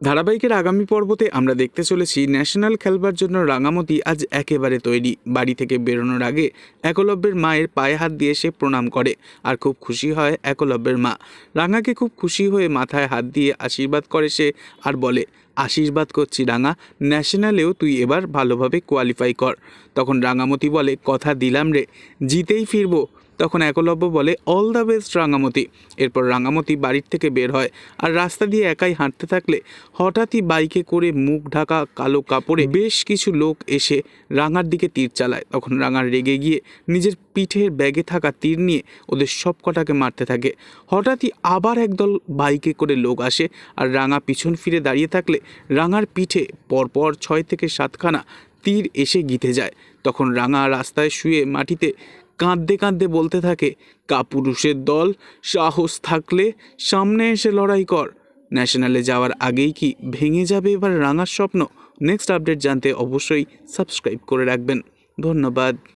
ধারাবাহিকের আগামী পর্বতে আমরা দেখতে চলেছি ন্যাশনাল খেলবার জন্য রাঙামতি আজ একেবারে তৈরি। বাড়ি থেকে বেরোনোর আগে একলব্যের মায়ের পায়ে হাত দিয়ে সে প্রণাম করে আর খুব খুশি হয় একলব্যের মা। রাঙাকে খুব খুশি হয়ে মাথায় হাত দিয়ে আশীর্বাদ করে সে আর বলে, আশীর্বাদ করছি রাঙা, ন্যাশনালেও তুই এবার ভালোভাবে কোয়ালিফাই কর। তখন রাঙামতি বলে, কথা দিলাম রে, জিতেই ফিরবো। তখন একলব্য বলে, অল দ্য বেস্ট রাঙামতি। এরপর রাঙামতি বাড়ির থেকে বের হয় আর রাস্তা দিয়ে একাই হাঁটতে থাকলে হঠাৎই বাইকে করে মুখ ঢাকা কালো কাপড়ে বেশ কিছু লোক এসে রাঙার দিকে তীর চালায়। তখন রাঙার রেগে গিয়ে নিজের পিঠের ব্যাগে থাকা তীর নিয়ে ওদের সব কটাকে মারতে থাকে। হঠাৎই আবার একদল বাইকে করে লোক আসে আর রাঙা পিছন ফিরে দাঁড়িয়ে থাকলে রাঙার পিঠে পরপর ছয় থেকে সাতখানা তীর এসে গিতে যায়। তখন রাঙা রাস্তায় শুয়ে মাটিতে কাঁদতে কাঁদতে বলতে থাকে, কাপুরুষের দল, সাহস থাকলে সামনে এসে লড়াই কর। ন্যাশনালে যাওয়ার আগেই কি ভেঙে যাবে এবার রাঙার স্বপ্ন? নেক্সট আপডেট জানতে অবশ্যই সাবস্ক্রাইব করে রাখবেন। ধন্যবাদ।